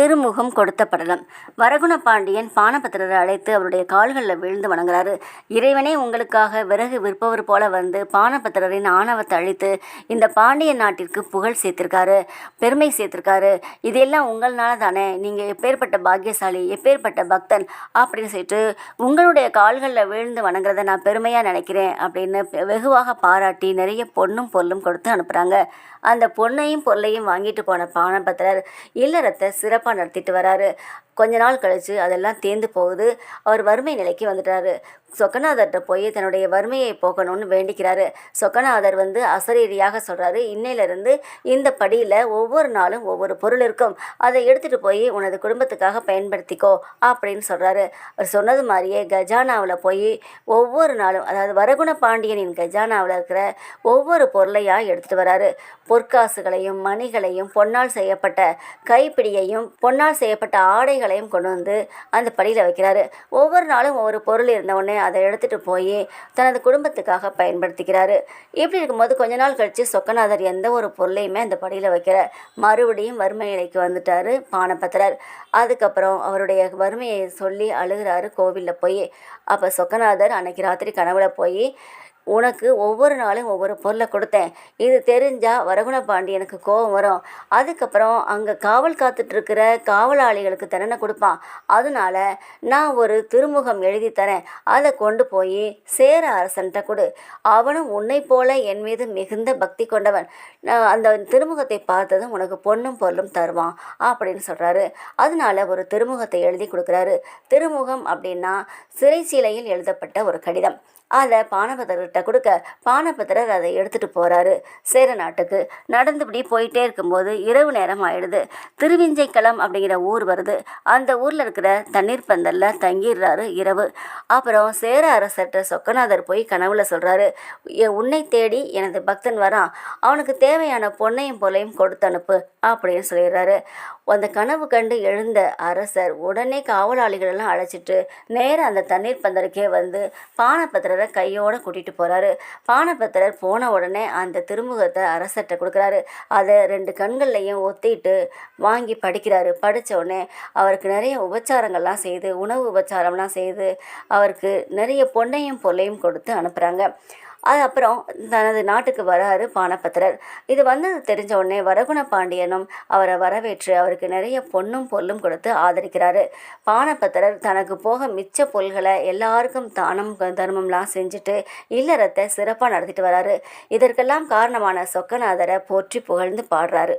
திருமுகம் கொடுத்த படலம். வரகுண பாண்டியன் பானபத்திரரை அழைத்து அவருடைய கால்களில் விழுந்து வணங்குறாரு. இறைவனே உங்களுக்காக விறகு விற்பவர் போல வந்து பானபத்திரரின் ஆணவத்தை அழித்து இந்த பாண்டிய நாட்டிற்கு புகழ் சேர்த்திருக்காரு பெருமை சேர்த்திருக்காரு. இதெல்லாம் உங்களால தானே. நீங்கள் எப்பேற்பட்ட பாக்கியசாலி எப்பேற்பட்ட பக்தன் அப்படின்னு சொல்லிட்டு உங்களுடைய கால்களில் விழுந்து வணங்குறதை நான் பெருமையாக நினைக்கிறேன் அப்படின்னு வெகுவாக பாராட்டி நிறைய பொண்ணும் பொருளும் கொடுத்து அனுப்புகிறாங்க அந்த பொண்ணையும் பொருளையும் வாங்கிட்டு போன பானபத்திரர் இல்லறத்தை சிறப்பாக நடத்திட்டு வராரு. கொஞ்ச நாள் கழித்து அதெல்லாம் தேர்ந்து போகுது. அவர் வறுமை நிலைக்கு வந்துட்டாரு. சொக்கநாதர்கிட்ட போய் தன்னுடைய வறுமையை போக்கணும்னு வேண்டிக்கிறாரு. சொக்கநாதர் வந்து அசரீரியாக சொல்கிறாரு இன்னையிலிருந்து இந்த படியில் ஒவ்வொரு நாளும் ஒவ்வொரு பொருள் இருக்கும். அதை எடுத்துகிட்டு போய் உனது குடும்பத்துக்காக பயன்படுத்திக்கோ அப்படின்னு சொல்கிறாரு அவர் சொன்னது மாதிரியே கஜானாவில் போய் ஒவ்வொரு நாளும் அதாவது வரகுண பாண்டியனின் கஜானாவில் இருக்கிற ஒவ்வொரு பொருளையாக எடுத்துகிட்டு வராரு. பொற்காசுகளையும் மணிகளையும் பொன்னால் செய்யப்பட்ட கைப்பிடியையும் பொன்னால் செய்யப்பட்ட ஆடைகளையும் கொண்டு வந்து அந்த படியில் வைக்கிறாரு. ஒவ்வொரு நாளும் ஒவ்வொரு பொருள் இருந்தவுடனே அதை எடுத்துகிட்டு போய் தனது குடும்பத்துக்காக பயன்படுத்திக்கிறாரு. இப்படி இருக்கும்போது கொஞ்ச நாள் கழித்து சொக்கநாதர் எந்த ஒரு பொருளையுமே அந்த படியில் வைக்கிற மறுபடியும் வறுமை நிலைக்கு வந்துட்டார் பானபத்திரர். அதுக்கப்புறம் அவருடைய வறுமையை சொல்லி அழுகிறாரு கோவிலில் போய். அப்போ சொக்கநாதர் அன்னைக்கு ராத்திரி கனவுல போய் உனக்கு ஒவ்வொரு நாளும் ஒவ்வொரு பொருளை கொடுத்தேன். இது தெரிஞ்சால் வரகுண பாண்டியனுக்கு கோபம் வரும். அதுக்கப்புறம் அங்கே காவல் காத்துட்ருக்கிற காவலாளிகளுக்கு தண்டனை கொடுப்பான். அதனால நான் ஒரு திருமுகம் எழுதி தரேன். அதை கொண்டு போய் சேர அரசன்ட்ட கொடு. அவனும் உன்னை போல என் மீது மிகுந்த பக்தி கொண்டவன். நான் அந்த திருமுகத்தை பார்த்ததும் உனக்கு பொண்ணும் பொருளும் தருவான் அப்படின்னு சொல்கிறாரு அதனால ஒரு திருமுகத்தை எழுதி கொடுக்குறாரு. திருமுகம் அப்படின்னா சிறைச்சீலையில் எழுதப்பட்ட ஒரு கடிதம். அதை பானபத்திரர்கிட்ட கொடுக்க பானபத்திரர் அதை எடுத்துகிட்டு போகிறாரு சேர நாட்டுக்கு நடந்துபடி போயிட்டே இருக்கும்போது இரவு நேரம் ஆயிடுது. திருவிஞ்சைக்களம் அப்படிங்கிற ஊர் வருது. அந்த ஊரில் இருக்கிற தண்ணீர் பந்தலில் தங்கிடுறாரு இரவு. அப்புறம் சேர அரசர்கிட்ட சொக்கநாதர் போய் கனவுல சொல்கிறாரு உன்னை தேடி எனது பக்தன் வரான். அவனுக்கு தேவையான பொன்னையும் பொருளையும் கொடுத்து அனுப்பு அப்படின்னு சொல்லிடுறாரு. அந்த கனவு கண்டு எழுந்த அரசர் உடனே காவலாளிகளெல்லாம் அழைச்சிட்டு நேராக அந்த தண்ணீர் பந்தருக்கே வந்து பானபத்திரரை கையோடு கூட்டிகிட்டு போகிறாரு பானபத்திரர் போன உடனே அந்த திருமுகத்தை அரசர்கிட்ட கொடுக்குறாரு. அதை ரெண்டு கண்கள்லையும் ஒத்திட்டு வாங்கி படிக்கிறாரு. படித்த உடனே அவருக்கு நிறைய உபச்சாரங்கள்லாம் செய்து உணவு உபச்சாரம்லாம் செய்து அவருக்கு நிறைய பொன்னையும் பொருளையும் கொடுத்து அனுப்புகிறாங்க அது அப்புறம் தனது நாட்டுக்கு வராரு பானபத்திரர். இது வந்தது தெரிஞ்ச உடனே வரகுண பாண்டியனும் அவரை வரவேற்று அவருக்கு நிறைய பொன்னும் பொல்லும் கொடுத்து ஆதரிக்கிறாரு. பானபத்திரர் தனக்கு போக மிச்ச பொருள்களை எல்லாருக்கும் தானம் தர்மம்லாம் செஞ்சுட்டு இல்லறத்தை சிறப்பாக நடத்திட்டு வராரு. இதற்கெல்லாம் காரணமான சொக்கநாதரை போற்றி புகழ்ந்து பாடுறாரு.